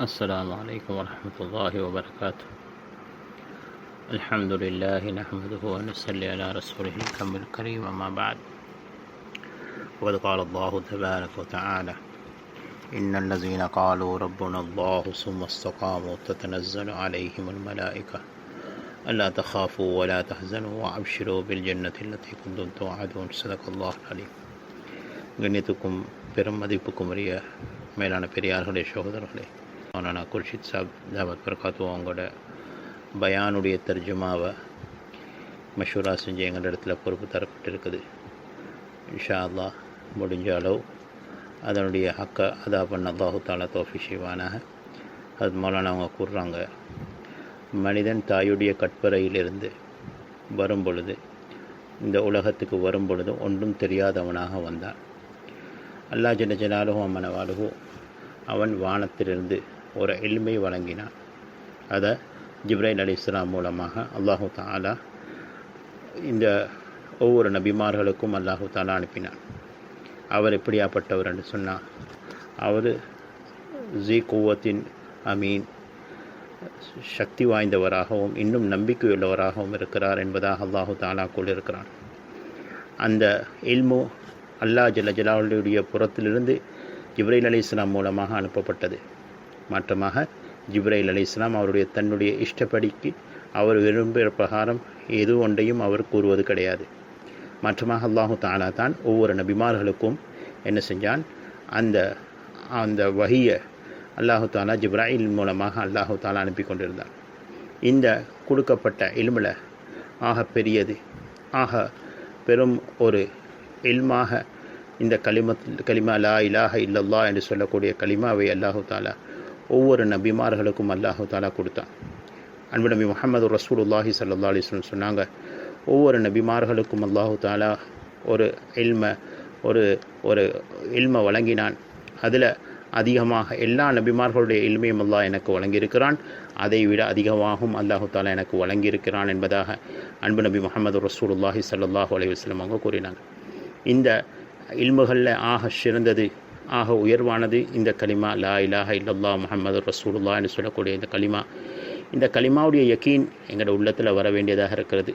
السلام عليكم ورحمة الله وبركاته الحمد لله نحمده ونصلي على رسوله الكريم الكريم أما بعد وقد قال الله تبارك وتعالى إن الذين قالوا ربنا الله ثم استقاموا تتنزل عليهم الملائكة ألا تخافوا ولا تحزنوا وأبشروا بالجنة التي كنتم توعدون صدق الله العليم கண்ணியத்துக்கும் பெரும் மதிப்புக்கும் உரிய மேலான பெரியார்களே சகோதரர்களே மௌலானா குர்ஷித் சாப் தாவத் பிரகாத்து அவங்களோட பயானுடைய தர்ஜுமாவை மஷூரா செஞ்சு எங்கள் இடத்துல பொறுப்பு தரப்பட்டிருக்குது. இன்ஷா அல்லா முடிஞ்ச அளவு அதனுடைய ஹக்க அதா பண்ண அல்லாஹு தாலா தோஃபி செய்வானாக. அது மௌலானா அவங்க கூறுறாங்க மனிதன் தாயுடைய கட்பறையிலிருந்து வரும் பொழுது இந்த உலகத்துக்கு வரும் பொழுது ஒன்றும் தெரியாதவனாக வந்தான். அல்லா ஜன ஜலாலுஹோ அம்மனவாலுஹோ அவன் வானத்திலிருந்து ஒரு எளிமை வழங்கினான் அதை ஜிப்ரைல் அலி இஸ்லாம் மூலமாக அல்லாஹு தாலா இந்த ஒவ்வொரு நபிமார்களுக்கும் அல்லாஹு தாலா அனுப்பினான் அவர் எப்படியாப்பட்டவர் என்று சொன்னார் அவர் ஜி குவத்தின் அமீன் சக்தி வாய்ந்தவராகவும் இன்னும் நம்பிக்கையுள்ளவராகவும் இருக்கிறார் என்பதாக அல்லாஹு தாலா இருக்கிறான் அந்த இல்மு அல்லா ஜல ஜலாலுடைய புறத்திலிருந்து ஜிப்ரைல் அலி இஸ்லாம் மூலமாக அனுப்பப்பட்டது. மாற்றமாக ஜிப்ரைல் அலி இஸ்லாம் அவருடைய தன்னுடைய இஷ்டப்படிக்கு அவர் விரும்புகிற பிரகாரம் எது ஒன்றையும் அவர் கூறுவது கிடையாது. மாற்றமாக அல்லாஹு தாலா தான் ஒவ்வொரு நபிமார்களுக்கும் என்ன செஞ்சான்? அந்த அந்த வகையை அல்லாஹு தாலா ஜிப்ராயில் மூலமாக அல்லாஹு தாலா அனுப்பி கொண்டிருந்தார் இந்த கொடுக்கப்பட்ட இல்மில் ஆக பெரியது ஆக பெரும் ஒரு இல்மாக இந்த கலிமத் கலிமா லா இலாஹ இல்லல்லா என்று சொல்லக்கூடிய கலிமாவை அல்லாஹு தாலா ஒவ்வொரு நபிமார்களுக்கும் அல்லாஹு தாலா கொடுத்தான். அன்பு நபி முகமது ரசூலுல்லாஹி சல்லா அலிஸ்லம் சொன்னாங்க ஒவ்வொரு நபிமார்களுக்கும் அல்லாஹு தாலா ஒரு இல்ம ஒரு ஒரு இல்ம வழங்கினான். அதில் அதிகமாக எல்லா நபிமார்களுடைய இல்மையும் அல்லாஹ் எனக்கு வழங்கியிருக்கிறான். அதை விட அதிகமாகவும் அல்லாஹு தாலா எனக்கு வழங்கியிருக்கிறான் என்பதாக அன்பு நபி முகமது ரசூலுல்லாஹி சல்லாஹூ அலி வஸ்லம் அவங்க கூறினாங்க. இந்த இல்முகளில் ஆக சிறந்தது ஆக உயர்வானது இந்த கலிமா லா இலாஹ இல்லல்லா முகமது ரசூலுல்லா என்று சொல்லக்கூடிய இந்த கலிமா. இந்த கலிமாவுடைய யக்கீன் எங்களோட உள்ளத்தில் வர வேண்டியதாக இருக்கிறது.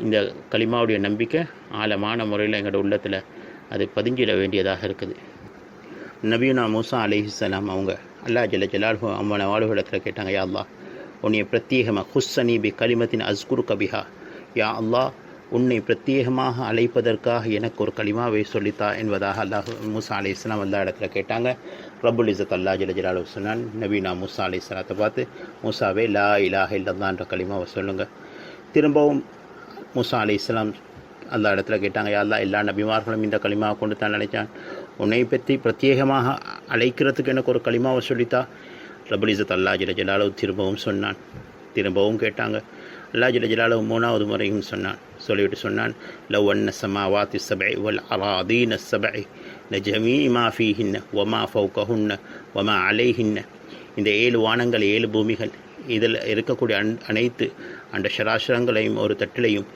இந்த கலிமாவுடைய நம்பிக்கை ஆழமான முறையில் எங்களோட உள்ளத்தில் அது பதிஞ்சிட வேண்டியதாக இருக்குது. நபீனா மூசா அலிஹிஸ்லாம் அவங்க அல்லா ஜல ஜலால் அம்மன வாழ்வுகளத்தில் கேட்டாங்க யா அல்லா உன்னைய பிரத்யேகமாக ஹுஸ்ஸனி பி கலிமத்தின் அஸ்குரு கபிஹா யா அல்லா உன்னை பிரத்யேகமாக அழைப்பதற்காக எனக்கு ஒரு களிமாவை சொல்லித்தா என்பதாக அல்லாஹ் மூசா அலி இஸ்லாம் இடத்துல கேட்டாங்க. ரபுல் இசத் அல்லா ஜலஜலாலு சொன்னான் நவீனா மூசா அலி இஸ்லாத்தை பார்த்து மூசாவே லா இலாஹ இல்லல்லான்ற களிமாவை சொல்லுங்கள் திரும்பவும் மூசா அலி இஸ்லாம் அந்த இடத்துல கேட்டாங்க யாரெல்லா எல்லா நபிமார்களும் இந்த களிமாவை கொண்டு தான் நினைச்சான் உன்னை பற்றி பிரத்யேகமாக அழைக்கிறதுக்கு எனக்கு ஒரு களிமாவை சொல்லித்தா. ரபுல் இசத் அல்லா ஜலஜலாலு திரும்பவும் சொன்னான். திரும்பவும் கேட்டாங்க அல்லா ஜில ஜலாலு மூணாவது முறையும் சொன்னான். சொல்லிவிட்டு சொன்னான் லவ் அன்ன சமாவாத்தி சபை வல் அலாதீன சபை ல ஜமீ மா ஃபீஹின்ன ஒமா ஃபவுகஹுன்ன ஒமா அலைஹின்ன. இந்த ஏழு வானங்கள் ஏழு பூமிகள் இதில் இருக்கக்கூடிய அன் அனைத்து அந்த ஷராசரங்களையும் ஒரு தட்டிலையும்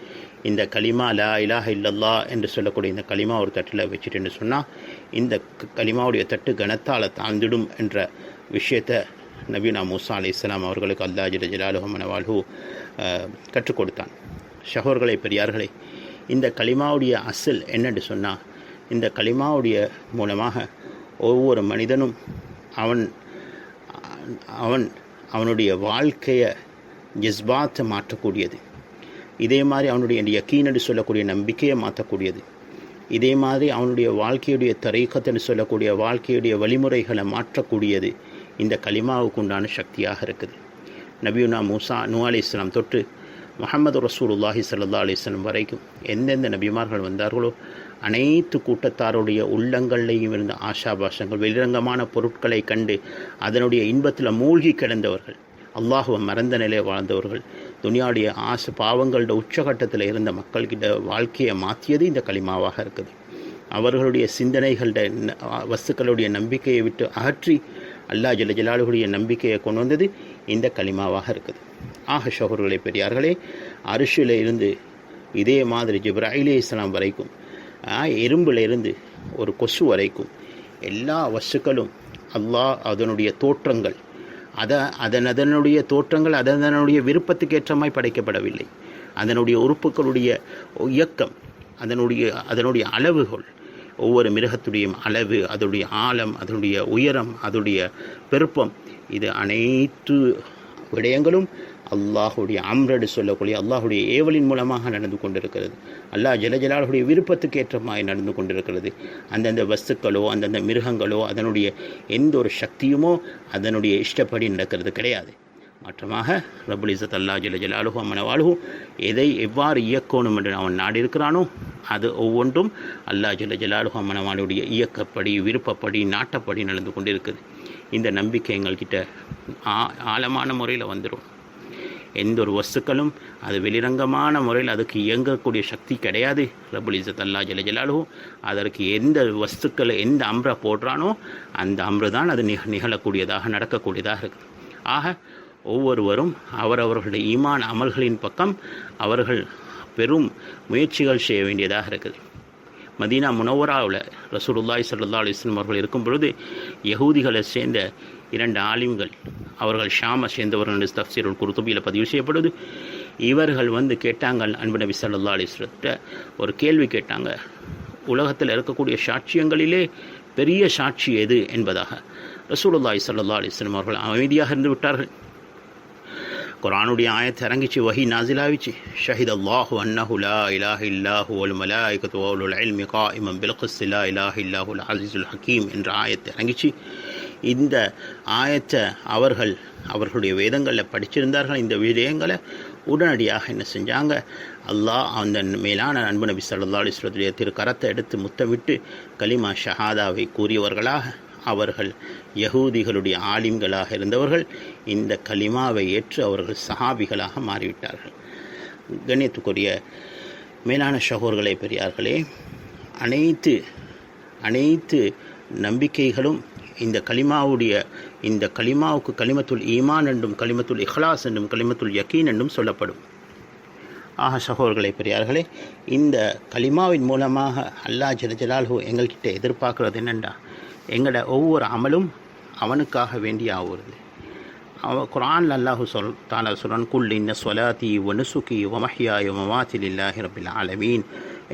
இந்த களிமா லா இலாஹ இல்லல்லா என்று சொல்லக்கூடிய இந்த களிமா ஒரு தட்டில் வச்சுட்டுன்னு சொன்னால் இந்த களிமாவுடைய தட்டு கனத்தால் தாழ்ந்திடும் என்ற விஷயத்தை நபீனா மூசா அலி இஸ்லாம் அவர்களுக்கு அல்லா ஜிர ஜலாலுஹமன வாழ்ஹூ கற்றுக் கொடுத்தான். ஷஹோர்களை பெரியார்களை இந்த களிமாவுடைய அசல் என்னென்று சொன்னால் இந்த களிமாவுடைய மூலமாக ஒவ்வொரு மனிதனும் அவன் அவன் அவனுடைய வாழ்க்கையை ஜஸ்பாத்தை மாற்றக்கூடியது. இதே மாதிரி அவனுடைய யக்கீனடி சொல்லக்கூடிய நம்பிக்கையை மாற்றக்கூடியது. இதே மாதிரி அவனுடைய வாழ்க்கையுடைய தரைக்கத்தன்னு சொல்லக்கூடிய வாழ்க்கையுடைய வழிமுறைகளை மாற்றக்கூடியது. இந்த களிமாவுக்கு உண்டான சக்தியாக இருக்குது. நபியுனா மூசா நூ அலி இஸ்லாம் தொட்டு முகமது ரசூலுல்லாஹி சல்லா அலிஸ்லம் வரைக்கும் எந்தெந்த நபிமார்கள் வந்தார்களோ அனைத்து கூட்டத்தாருடைய உள்ளங்கள்லேயும் இருந்த ஆஷாபாஷங்கள் வெளிரங்கமான பொருட்களை கண்டு அதனுடைய இன்பத்தில் மூழ்கி கிடந்தவர்கள் அல்லாஹுவை மறந்த நிலையை வாழ்ந்தவர்கள் துனியாவுடைய ஆசை பாவங்களோட உச்சகட்டத்தில் இருந்த மக்கள்கிட்ட வாழ்க்கையை மாற்றியது இந்த களிமாவாக இருக்குது. அவர்களுடைய சிந்தனைகளோட வஸ்துக்களுடைய நம்பிக்கையை விட்டு அகற்றி அல்லா ஜல்ல ஜலாலுடைய நம்பிக்கையை கொண்டு வந்தது இந்த களிமாவாக இருக்குது. ஆக ஷோகர்களை பெரியார்களே அரிசியில் இருந்து இதே மாதிரி ஜிப்ராஹிலே இஸ்லாம் வரைக்கும் எறும்பில் இருந்து ஒரு கொசு வரைக்கும் எல்லா வஸ்துக்களும் அல்லாஹ் அதனுடைய தோற்றங்கள் அதை அதன் அதனுடைய தோற்றங்கள் அதனுடைய விருப்பத்துக்கு ஏற்றமாய் படைக்கப்படவில்லை. அதனுடைய உறுப்புகளுடைய இயக்கம் அதனுடைய அதனுடைய அளவுகள் ஒவ்வொரு மிருகத்துடைய அளவு அதனுடைய ஆழம் அதனுடைய உயரம் அதனுடைய பெருப்பம் இது அனைத்து விடயங்களும் அல்லாஹுடைய அம்ரடு சொல்லக்கூடிய அல்லாஹுடைய ஏவலின் மூலமாக நடந்து கொண்டிருக்கிறது. அல்லாஹ் ஜலஜலாலுடைய விருப்பத்துக்கு ஏற்றமாய் நடந்து கொண்டிருக்கிறது. அந்தந்த வஸ்துக்களோ அந்தந்த மிருகங்களோ அதனுடைய எந்த ஒரு சக்தியுமோ அதனுடைய இஷ்டப்படி நடக்கிறது கிடையாது. மாற்றமாக ரபுல் இசத் அல்லா ஜல ஜலாலுஹு அம்மனவாலுஹு எதை எவ்வாறு இயக்கணும் என்று அவன் நாடி இருக்கிறானோ அது ஒவ்வொன்றும் அல்லா ஜல ஜலாலுஹு அம்மனவாலுடைய இயக்கப்படி விருப்பப்படி நாட்டப்படி நடந்து கொண்டிருக்குது. இந்த நம்பிக்கை எங்கள்கிட்ட ஆ ஆழமான முறையில் வந்துடும் எந்த ஒரு வஸ்துக்களும் அது வெளிரங்கமான முறையில் அதுக்கு இயங்கக்கூடிய சக்தி கிடையாது. ரபுல் இசத் அல்லா ஜல ஜலாலுஹு அதற்கு எந்த வஸ்துக்களை எந்த அம்ரை போடுறானோ அந்த அம்ரு தான் அது நிக நிகழக்கூடியதாக நடக்கக்கூடியதாக இருக்குது. ஆக ஒவ்வொருவரும் அவரவர்களுடைய ஈமான் அமல்களின் பக்கம் அவர்கள் பெரும் முயற்சிகள் செய்ய வேண்டியதாக இருக்குது. மதீனா முனவராவில் ரசூலுல்லாய் சல்லா அலிஸ்லம் அவர்கள் இருக்கும் பொழுது யகூதிகளை சேர்ந்த இரண்டு ஆலிம்கள் அவர்கள் ஷாம சேர்ந்தவர்கள் என்று தப்சீருள் குருத்துபியில் பதிவு செய்யப்படுது. இவர்கள் வந்து கேட்டாங்க அன்பு நபி சல்லா அலிஸ்லத்தை ஒரு கேள்வி கேட்டாங்க. உலகத்தில் இருக்கக்கூடிய சாட்சியங்களிலே பெரிய சாட்சி எது என்பதாக ரசூலுல்லாய் சல்லா அலிஸ்லம் அவர்கள் அமைதியாக இருந்து விட்டார்கள். குரானுடைய ஆயத்தை இறங்கிச்சு வஹி நாசிலாவிச்சு ஷஹித் அல்லாஹு அன்னஹு லா இலாஹ இல்லாஹு வல் மலாய்கத்து வலுல் இல்மி காயிமம் பில்கிஸ் லா இலாஹ இல்லாஹுல் அசீசுல் ஹக்கீம் என்ற ஆயத்தை இறங்கிச்சு. இந்த ஆயத்தை அவர்கள் அவர்களுடைய வேதங்களில் படிச்சிருந்தார்கள். இந்த விடயங்களை உடனடியாக என்ன செஞ்சாங்க? அல்லாஹ் அந்த மேலான அன்பு நபி சல்லா அலிஸ்வத்துடைய திரு கரத்தை எடுத்து முத்தமிட்டு கலிமா ஷஹாதாவை கூறியவர்களாக அவர்கள் யகூதிகளுடைய ஆலிம்களாக இருந்தவர்கள் இந்த கலிமாவை ஏற்று அவர்கள் சஹாபிகளாக மாறிவிட்டார்கள். கண்ணியத்துக்குரிய மேலான ஷகோர்களை பெரியார்களே அனைத்து அனைத்து நம்பிக்கைகளும் இந்த கலிமாவுடைய இந்த கலிமாவுக்கு கலிமத்துல் ஈமான் என்றும் கலிமத்துல் இஹ்லாஸ் என்றும் கலிமத்துல் யக்கீன் என்றும் சொல்லப்படும். ஆக சகோதரர்களை பெரியார்களே இந்த கலிமாவின் மூலமாக அல்லா ஜலஜலால்ஹூ எங்கள்கிட்ட எதிர்பார்க்குறது என்னென்னா எங்களோட ஒவ்வொரு அமலும் அவனுக்காக வேண்டி ஆகுறது அவ குரான் அல்லாஹு சொல் தாலா சொல்றான் குல் இன்ன சொலாத்தி வனுசுகி வமஹியாய மமாத்தில் இல்லாஹி ரபில் ஆலமீன்.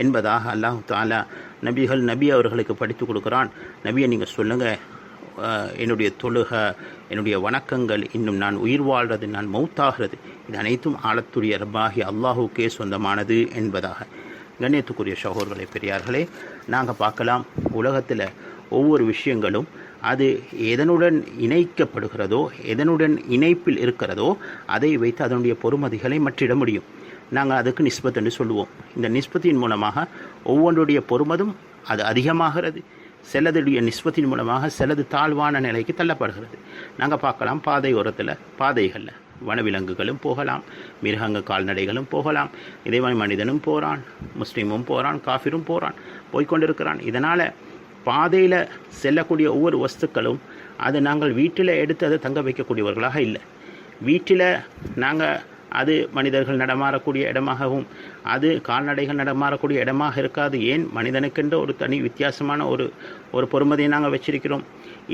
என்பதாக அல்லாஹு தாலா நபிகள் நபி அவர்களுக்கு படித்து கொடுக்குறான். நபியை நீங்கள் சொல்லுங்கள் என்னுடைய தொழுக என்னுடைய வணக்கங்கள் இன்னும் நான் உயிர் வாழ்கிறது நான் மௌத்தாகிறது இது அனைத்தும் ஆழத்துடைய ரப்பாகி அல்லாஹுக்கே சொந்தமானது என்பதாக கண்ணியத்துக்குரிய சகோதரர்களை பெரியார்களே நாங்கள் பார்க்கலாம் உலகத்தில் ஒவ்வொரு விஷயங்களும் அது எதனுடன் இணைக்கப்படுகிறதோ எதனுடன் இணைப்பில் இருக்கிறதோ அதை வைத்து அதனுடைய பொறுமதிகளை மற்றிட முடியும். நாங்கள் அதுக்கு நிஸ்பத் என்று சொல்லுவோம். இந்த நிஸ்பத்தின் மூலமாக ஒவ்வொன்றுடைய பொறுமதும் அது அதிகமாகிறது. சிலதுடைய நிஸ்பத்தின் மூலமாக சிலது தாழ்வான நிலைக்கு தள்ளப்படுகிறது. நாங்கள் பார்க்கலாம் பாதை ஓரத்தில் பாதைகளில் வனவிலங்குகளும் போகலாம் மிருகங்க கால்நடைகளும் போகலாம் இதே மாதிரி மனிதனும் போகிறான் முஸ்லீமும் போகிறான் காஃபிரும் போகிறான் போய்கொண்டிருக்கிறான் இதனால் பாதையில் செல்லக்கூடிய ஒவ்வொரு வஸ்துக்களும் அது நாங்கள் வீட்டில் எடுத்து அதை தங்க வைக்கக்கூடியவர்களாக இல்லை. வீட்டில் நாங்கள் அது மனிதர்கள் நடமாறக்கூடிய இடமாகவும் அது கால்நடைகள் நடமாறக்கூடிய இடமாக இருக்காது. ஏன்? மனிதனுக்கென்ற ஒரு தனி வித்தியாசமான ஒரு ஒரு பொறுமதியை நாங்கள் வச்சிருக்கிறோம்.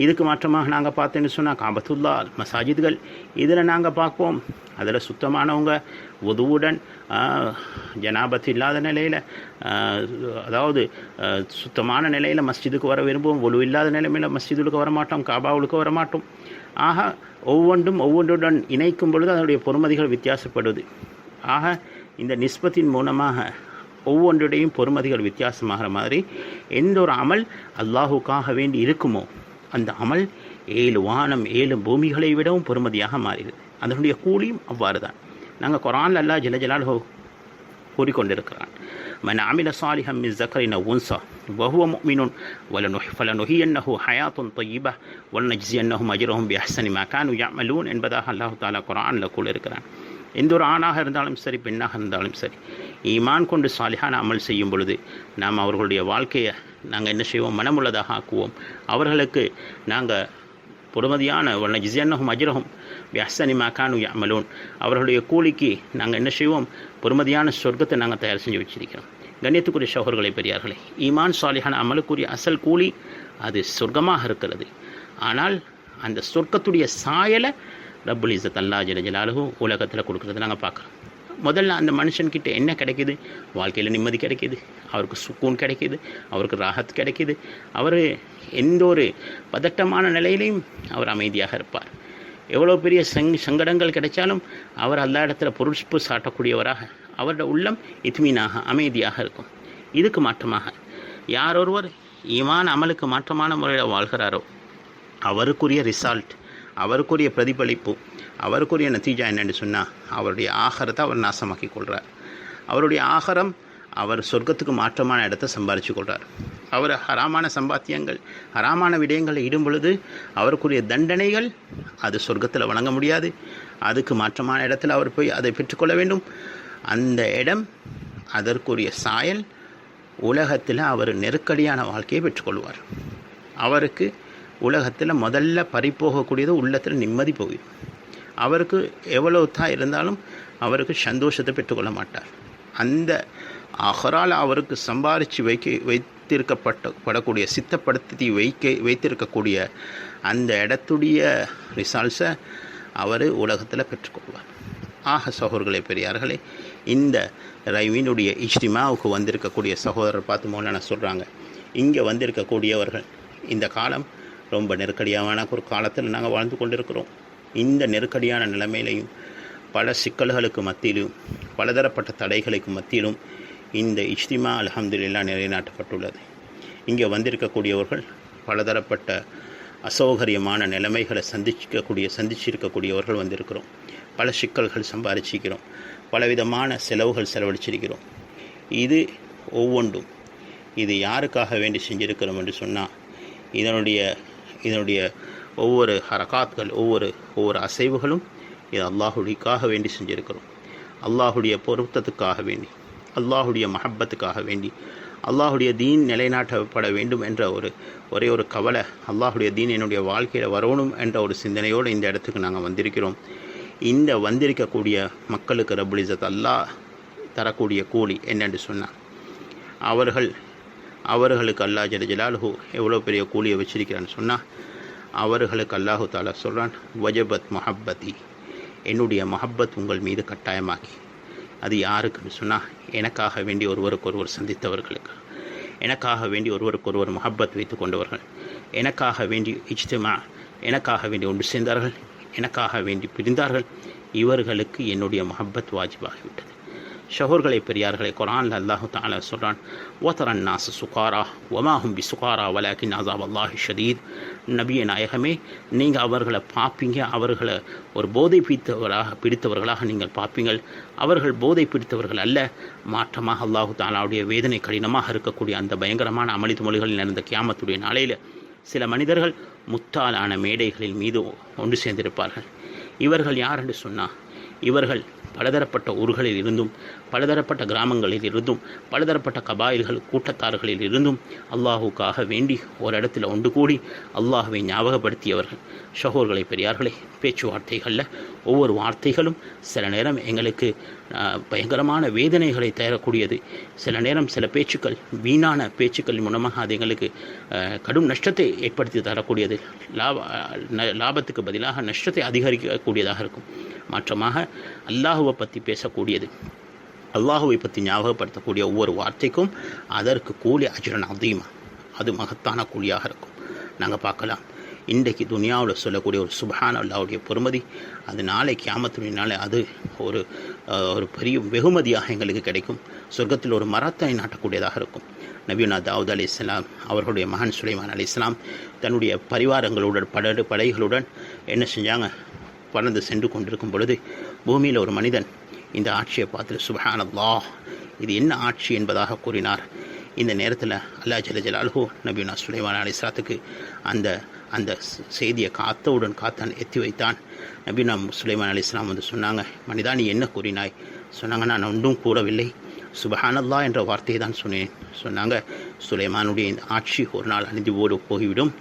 இதுக்கு மாற்றமாக நாங்கள் பார்த்தேன்னு சொன்னால் காபத்துல்லா மசாஜித்கள் இதில் நாங்கள் பார்ப்போம். அதில் சுத்தமானவங்க உதவுடன் ஜனாபத் இல்லாத நிலையில் அதாவது சுத்தமான நிலையில் மஸ்ஜிதுக்கு வர விரும்புவோம். ஒழு இல்லாத நிலைமையில் மஸ்ஜிதுக்கு வர மாட்டோம் காபாவுக்கு வர மாட்டோம் ஆக ஒவ்வொன்றும் ஒவ்வொன்றுடன் இணைக்கும் பொழுது அதனுடைய பொறுமதிகள் வித்தியாசப்படுது. ஆக இந்த நிஸ்பத்தின் மூலமாக ஒவ்வொன்றுடையும் பொறுமதிகள் வித்தியாசமாகிற மாதிரி எந்த ஒரு அமல் அல்லாஹுக்காக வேண்டி இருக்குமோ அந்த அமல் ஏழு வானம் ஏழு பூமிகளை விடவும் பொறுமதியாக மாறிடுது அதனுடைய கூலியும் அவ்வாறு தான் நாங்கள் குரான் அல்லா ஜலஜலால் கூறிக்கொண்டிருக்கிறான். من عمل صالحا من ذكر أو أنثى وهو مؤمن فلنحيينه حياة طيبة ولنجزينهم أجرهم بأحسن ما كانوا يعملون என்பதாக அல்லாஹ் தாலா குரானில் கூட இருக்கிறான் எந்த ஒரு ஆணாக இருந்தாலும் சரி பெண்ணாக இருந்தாலும் சரி ஈமான் கொண்டு சாலிஹான அமல் செய்யும் பொழுது நாம் அவர்களுடைய வாழ்க்கையை நாங்கள் என்ன செய்வோம் மனமுள்ளதாக ஆக்குவோம் அவர்களுக்கு நாங்கள் பொறுமதியான வல்ல ஜிசியன்னகும் அஜரகும் வியசனி மாக்கானு அமலோன் அவர்களுடைய கூலிக்கு நாங்கள் என்ன செய்வோம்? பொறுமதியான சொர்க்கத்தை நாங்கள் தயார் செஞ்சு வச்சிருக்கிறோம். கண்ணியத்துக்குரிய சகோதரர்களை பெரியார்களே ஈமான் சாலிஹான அமலுக்குரிய அசல் கூலி அது சொர்க்கமாக இருக்கிறது. ஆனால் அந்த சொர்க்கத்துடைய சாயலை ரப்புல் இசத் அல்லா ஜல உலகத்தில் கொடுக்குறத நாங்கள் பார்க்குறோம். முதல்ல அந்த மனுஷன்கிட்ட என்ன கிடைக்கிது? வாழ்க்கையில் நிம்மதி கிடைக்கிது. அவருக்கு சுக்கூன் கிடைக்கிது. அவருக்கு ராகத் கிடைக்கிது. அவர் எந்த ஒரு பதட்டமான நிலையிலையும் அவர் அமைதியாக இருப்பார். எவ்வளோ பெரிய சங் சங்கடங்கள் கிடைச்சாலும் அவர் அந்த இடத்துல பொருட்பு சாட்டக்கூடியவராக. அவரோட உள்ளம் இத்மீனாக அமைதியாக இருக்கும். இதுக்கு மாற்றமாக யார் ஒருவர் ஈமான் அமலுக்கு மாற்றமான முறையில் வாழ்கிறாரோ அவருக்குரிய ரிசால்ட் அவருக்குரிய பிரதிபலிப்பு அவருக்குரிய நத்தீஜா என்னென்னு சொன்னால் அவருடைய ஆகாரத்தை அவர் நாசமாக்கி கொள்கிறார் அவருடைய ஆகாரம் அவர் சொர்க்கத்துக்கு மாற்றமான இடத்தை சம்பாரிச்சு கொள்கிறார் அவர் ஹராமான சம்பாத்தியங்கள் ஹராமான விடயங்களை இடும் பொழுது அவருக்குரிய தண்டனைகள் அது சொர்க்கத்தில் வழங்க முடியாது. அதுக்கு மாற்றமான இடத்துல அவர் போய் அதை பெற்றுக்கொள்ள வேண்டும். அந்த இடம் அதற்குரிய சாயல் உலகத்தில் அவர் நெருக்கடியான வாழ்க்கையை பெற்றுக்கொள்வார் அவருக்கு உலகத்தில் முதல்ல பறிப்போகக்கூடியது உள்ளத்தில் நிம்மதி போகும் அவருக்கு எவ்வளவு தான் இருந்தாலும் அவருக்கு சந்தோஷத்தை பெற்றுக்கொள்ள மாட்டார். அந்த அகரால் அவருக்கு சம்பாரித்து வைக்க வை வைத்திருக்கப்பட்ட படக்கூடிய சித்தப்படுத்தி வைக்க வைத்திருக்கக்கூடிய அந்த இடத்துடைய ரிசால்ட்ஸை அவர் உலகத்தில் பெற்றுக்கொள்வார். ஆக சகோதரர்களே பெரியார்களே இந்த ரவினுடைய இஷ்டிமாவுக்கு வந்திருக்கக்கூடிய சகோதரர் பார்த்து மோலான சொல்கிறாங்க இங்கே வந்திருக்கக்கூடியவர்கள் இந்த காலம் ரொம்ப நெருக்கடியான ஒரு காலத்தில் நாங்கள் வாழ்ந்து கொண்டிருக்கிறோம். இந்த நெருக்கடியான நிலைமையிலையும் பல சிக்கல்களுக்கு மத்தியிலும் பலதரப்பட்ட தடைகளுக்கு மத்தியிலும் இந்த இஜ்திமா அலமதுல்லா நிலைநாட்டப்பட்டுள்ளது. இங்கே வந்திருக்கக்கூடியவர்கள் பலதரப்பட்ட அசௌகரியமான நிலைமைகளை சந்திக்கக்கூடிய சந்திச்சிருக்கக்கூடியவர்கள் வந்திருக்கிறோம். பல சிக்கல்கள் சம்பாதிச்சிக்கிறோம் பலவிதமான செலவுகள் செலவழிச்சிருக்கிறோம். இது ஒவ்வொன்றும். இது யாருக்காக வேண்டி செஞ்சிருக்கிறோம் என்று சொன்னால் இதனுடைய இதனுடைய ஒவ்வொரு ஹரகாத்கள் ஒவ்வொரு ஒவ்வொரு அசைவுகளும் இது அல்லாஹுடிக்காக வேண்டி செஞ்சுருக்கிறோம். அல்லாஹுடைய பொருத்தத்துக்காக வேண்டி. அல்லாஹுடைய மஹப்பத்துக்காக வேண்டி அல்லாஹுடைய தீன் நிலைநாட்டப்பட வேண்டும் என்ற ஒரு ஒரே ஒரு கவலை அல்லாஹுடைய தீன் என்னுடைய வாழ்க்கையில் வரணும் என்ற ஒரு சிந்தனையோடு இந்த இடத்துக்கு நாங்கள் வந்திருக்கிறோம். இந்த வந்திருக்கக்கூடிய மக்களுக்கு ரபுலிசத் அல்லாஹ் தரக்கூடிய கூலி என்னென்று சொன்னார். அவர்கள் அவர்களுக்கு அல்லா ஜல ஜலாலுஹு எவ்வளோ பெரிய கூலியை வச்சிருக்கிறான்னு சொன்னால் அவர்களுக்கு அல்லாஹு தாலா சொல்கிறான் வஜபத் மஹப்பதி. என்னுடைய மஹப்பத் உங்கள் மீது கட்டாயமாக்கி. அது யாருக்குன்னு சொன்னால் எனக்காக வேண்டி ஒருவருக்கு ஒருவர் சந்தித்தவர்களுக்கு. எனக்காக வேண்டி ஒருவருக்கு ஒருவர் மஹப்பத் வைத்து கொண்டவர்கள். எனக்காக வேண்டி இஜ்திமா எனக்காக வேண்டி ஒன்று சேர்ந்தார்கள் எனக்காக வேண்டி பிரிந்தார்கள். இவர்களுக்கு என்னுடைய மஹப்பத் வாஜிபாகிவிட்டது. ஷஹோர்களை பெரியார்களை குரான் அல்லாஹு தாலா சொல்கிறான் ஓத்தரன் நாச சுகாரா ஒமாஹும்பி சுகாரா வலாக்கின் அசாப் அல்லாஹி ஷதீத். நபிய நாயகமே நீங்கள் அவர்களை பார்ப்பீங்க. அவர்களை ஒரு போதை பிடித்தவராக பிடித்தவர்களாக நீங்கள் பார்ப்பீங்கள். அவர்கள் போதை பிடித்தவர்கள் அல்ல. மாற்றமாக அல்லாஹு தாலாவுடைய வேதனை கடினமாக இருக்கக்கூடிய அந்த பயங்கரமான அமளித்து மொழிகளில் நடந்த கியாமத்துடைய நாளையில் சில மனிதர்கள் முத்தாலான மேடைகளில் மீது ஒன்று சேர்ந்திருப்பார்கள். இவர்கள் யார் என்று சொன்னால் இவர்கள் பலதரப்பட்ட ஊர்களில் இருந்தும் பலதரப்பட்ட கிராமங்களில் இருந்தும் பலதரப்பட்ட கபாயில்கள் கூட்டத்தார்களில் இருந்தும் அல்லாஹுக்காக வேண்டி ஒரு இடத்துல ஒன்று கூடி அல்லாஹுவை ஞாபகப்படுத்தியவர்கள் ஷஹோர்களை பெரியார்களே பேச்சுவார்த்தைகளில் ஒவ்வொரு வார்த்தைகளும் சில நேரம் எங்களுக்கு பயங்கரமான வேதனைகளை தரக்கூடியது. சில நேரம் சில பேச்சுக்கள் வீணான பேச்சுக்கள் மூலமாக அது எங்களுக்கு கடும் நஷ்டத்தை ஏற்படுத்தி தரக்கூடியது. லாப லாபத்துக்கு பதிலாக நஷ்டத்தை அதிகரிக்கக்கூடியதாக இருக்கும். மாற்றமாக அல்லாஹுவை பற்றி பேசக்கூடியது. அல்லாஹுவை பற்றி ஞாபகப்படுத்தக்கூடிய ஒவ்வொரு வார்த்தைக்கும் அதற்கு கூலி அஜரன் அதிகமாக அது மகத்தான கூலியாக இருக்கும். நாங்கள் பார்க்கலாம். இன்றைக்கு துனியாவில் சொல்லக்கூடிய ஒரு சுபஹான் அல்லாவுடைய பொறுமதி அது நாளை கியாமத்துனாலே அது ஒரு ஒரு பெரிய வெகுமதியாக எங்களுக்கு கிடைக்கும். சொர்க்கத்தில் ஒரு மரத்தை நாட்டக்கூடியதாக இருக்கும். நபீனா தாவூத் அலி இஸ்லாம் அவர்களுடைய மகன் சுலைமான் அலி இஸ்லாம் தன்னுடைய பரிவாரங்களுடன் பட படைகளுடன் என்ன செஞ்சாங்க? பறந்து சென்று கொண்டிருக்கும் பொழுது பூமியில் ஒரு மனிதன் இந்த ஆட்சியை பார்த்துட்டு சுபஹான் இது என்ன ஆட்சி என்பதாக கூறினார். இந்த நேரத்தில் அல்லா ஜல ஜலாலுஹோ நபீனா சுலைமான் அலிஸ்லாத்துக்கு அந்த அந்த செய்தியை காத்தவுடன் காத்தான் எத்தி வைத்தான். நபீனா சுலைமான் அலி இஸ்லாம் வந்து சொன்னாங்க மனிதா நீ என்ன கூறினாய்? சொன்னாங்க நான் ஒன்றும் கூறவில்லை. சுபஹானல்லா என்ற வார்த்தையை தான் சொன்னேன். சொன்னாங்க சுலைமானுடைய இந்த ஆட்சி ஒரு நாள் அழிந்து ஓடு போய்விடும்.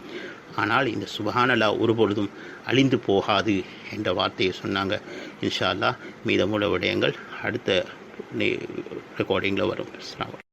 ஆனால் இந்த சுபஹானல்லா ஒருபொழுதும் அழிந்து போகாது என்ற வார்த்தையை சொன்னாங்க. இன்ஷா அல்லா மீதமுள்ள விடயங்கள் அடுத்த ரெக்கார்டிங்கில் வரும்.